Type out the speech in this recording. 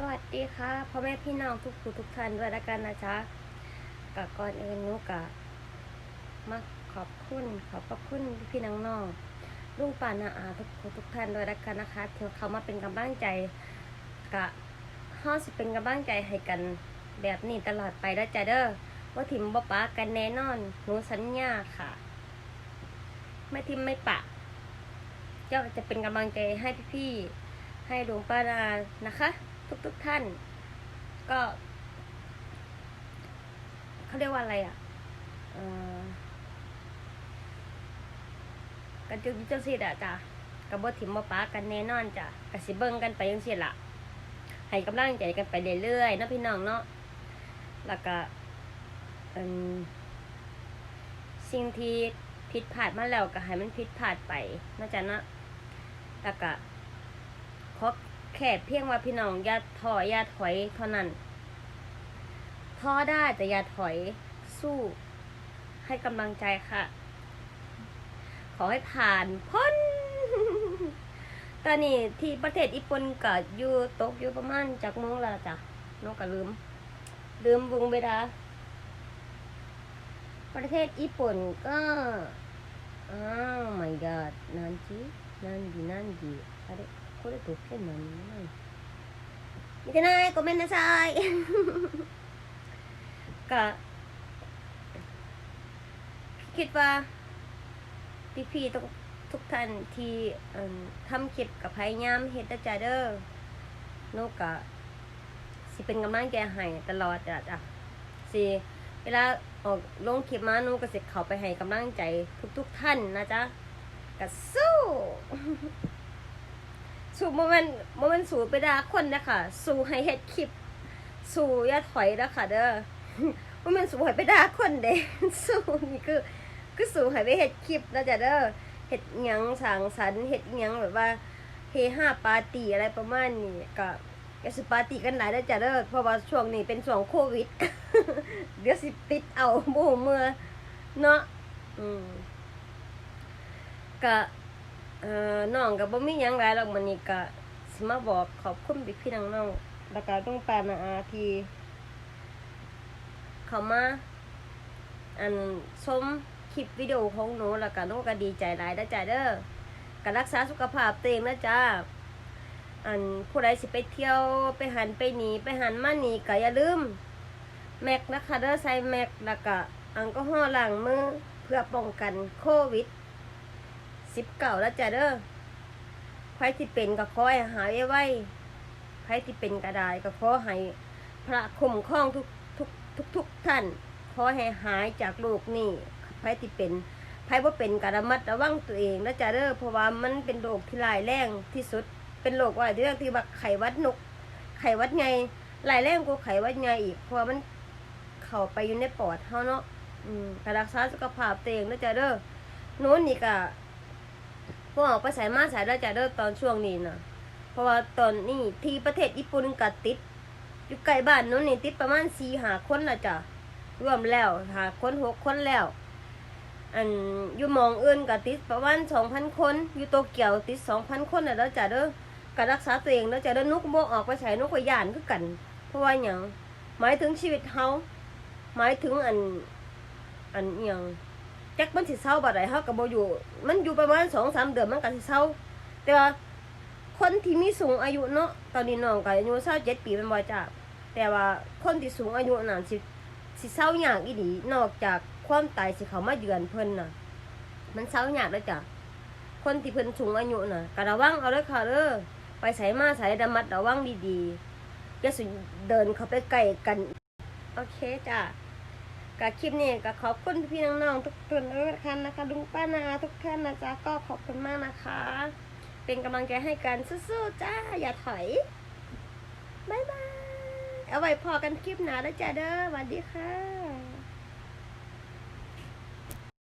สวัสดีค่ะพ่อแม่พี่น้องทุกผู้ทุกท่านด้วยแล้วกันนะจ๊ะกะก่อนอื่นหนุกะมาขอบคุณขอบพระคุณพี่น้องน้องลุงป่านาอาทุกผู้ทุกท่านด้วยแล้วกันนะคะที่เขามาเป็นกำลังใจกะห้อสิเป็นกำลังใจให้กันแบบนี้ตลอดไปแล้วจ้ะเด้อว่าทิมบ่ปะกันแน่นอนหนูสัญญาค่ะ ไม่ทิมไม่ปะเจ้าจะเป็นกำลังใจให้พี่ๆให้ลวงป้านานะคะ ทุกๆท่าน ก็เขาเรียกว่าอะไรอะเอ่อกันจุดจังสิอะจ้ะกับบทิมมาป้ากันแน่นอนจ้ะกสิเบิ้งกันไปยังสิล่ะให้กำลังใจกันไปเรื่อยๆเนาะพี่น้องเนาะแล้วก็เอิ่มสิ่งที่ผิดพลาดมาแล้วก็ให้มันผิดพลาดไปนาะจ๊ะนะแล้วก็ขอ แค่เพียงว่าพี่น้องอย่าถอยอย่าถอยเท่านั้นท้อได้แต่อย่าถอยสู้ให้กำลังใจค่ะ ขอให้ผ่านพ้น ตอนนี้ที่ประเทศญี่ปุ่นกับยูตกอยู่ประมาณจากโมงแล้จ้ะนกก็ลืม ลืมวงเวลาประเทศญี่ปุ่นก็อ้าว my god นั่นจีนั่นดีนั่นดีอะไร これどけ何何見てないごめんなさい ก็คิดว่าพี่ๆทุกทุกท่านที่เอิ่มทำคลิปกับพยายามเฮ็ดนะจ้ะเด้อโนกะสิเป็นกำลังใจให้ตลอดจ้ะจ้ะสิเวลาออกลงคลิปมาหนูก็สิเข้าไปให้กำลังใจทุกๆท่านนะจ๊ะก็สู้ สู้โมเมนต์โมเมนต์สู้ไปด่าคนนะคะสู้ให้เฮ็ดคลิป สู้อย่าถอยนะคะเด้อโมเมนต์สู้ให้ไปด่าคนเด้สู้นี่คือคือสู้ให้ไปเฮ็ดคลิปนะจ๊ะเด้อเฮ็ดยังสางสรรค์เฮ็ดยังแบบว่าเฮฮาปาร์ตี้อะไรประมาณนี้ก็ก็สิปาร์ตี้กันหลายนะจ๊ะเด้อเพราะว่าช่วงนี้เป็นช่วงโควิด เดี๋ยวสิติดเอาบ่ฮู้เมื่อเนาะอืมก็ เอ่อน้องก็บ่มีหยังหลายหรอกมื้อนี้ก็สิมาบอกขอบคุณพี่ๆน้องๆแล้วก็ต้องปานาอาที่เขามาอันชมคลิปวิดีโอของหนูแล้วก็น้องก็ดีใจหลายนะจ๊ะเด้อก็รักษาสุขภาพตัวเองนะจ๊ะอันผู้ใดสิไปเที่ยวไปหันไปหนีไปหันมาหนีก็อย่าลืมแม็กนะคะเด้อใส่แม็กแล้วก็แอลกอฮอล์ล้างมือเพื่อป้องกันโควิด 19แล้วจ้ะเด้อใครที่เป็นก็ขอให้หายไว้ใครที่เป็นก็ได้ก็ขอให้พระคุ้มครองทุกทุกทุกทุกท่าน ขอให้หายจากโรคนี้ใครที่เป็นใครว่าเป็นกระมัดระวังตัวเองแล้วจ้ะเด้อเพราะว่ามันเป็นโรคที่ร้ายแรงที่สุด เป็นโรคว่าเรียกที่ว่าไขวัดนก ไขวัดไงร้ายแรงกว่าไขวัดไงอีกเพราะมันเข้าไปอยู่ในปอดเฮาเนาะอืมก็รักษาสุขภาพตัวเองแล้วจ้ะเด้อโน้นนี่ก็ พวกออกไปใส่มาใส่แล้วจ้ะเด้อตอนช่วงนี้นะเพราะว่าตอนนี้ที่ประเทศญี่ปุ่นก็ติด อยู่ใกล้บ้านโน้นนี่ติดประมาณสี่หาคนละจ้ะรวมแล้วหาคนหกคนแล้ว อันอยู่มองเอื่นก็ติดประมาณสองพันคน อยู่โตเกียวติดสองพันคนนะแล้วจ้ะเด้อก็รักษาตัวเองแล้วจะเด้อนุกโบ่ออกไปใส่นุกก็ย่านคือกัน เพราะว่าหยังหมายถึงชีวิตเฮาหมายถึงอันอันเอียง จักมันสิเศร้าบ่ได้เฮาก็บ่อยู่ มันอยู่ประมาณ2-3เดือนมันก็สิเศร้าแต่ว่าคนที่มีสูงอายุเนาะตอนนี้น้องก็อายุ27ปีเป็นบ่จ้ะแต่ว่าคนที่สูงอายุนั่นสิสิเศร้ายากอีหลีนอกจากความตายสิเขามาเยือนเพิ่นน่ะ มันเศร้ายากแล้วจ้ะคนที่เพิ่นสูงอายุน่ะกระวังเอาเด้อค่ะเด้อไปไสมาไสระมัดระวังดีๆอย่าสิเดินเข้าไปใกล้กัน โอเคจ้ะ กับคลิปนี้ก็ขอบคุณพี่น้องๆทุกคนทุกท่านนะคะลุงป้านาทุกท่านนะจ๊ะก็ขอบคุณมากนะคะ เป็นกำลังใจให้กันสู้ๆจ้าอย่าถอยบายบายเอาไว้พอกันคลิปหนาแล้วจ้าเด้อสวัสดีค่ะ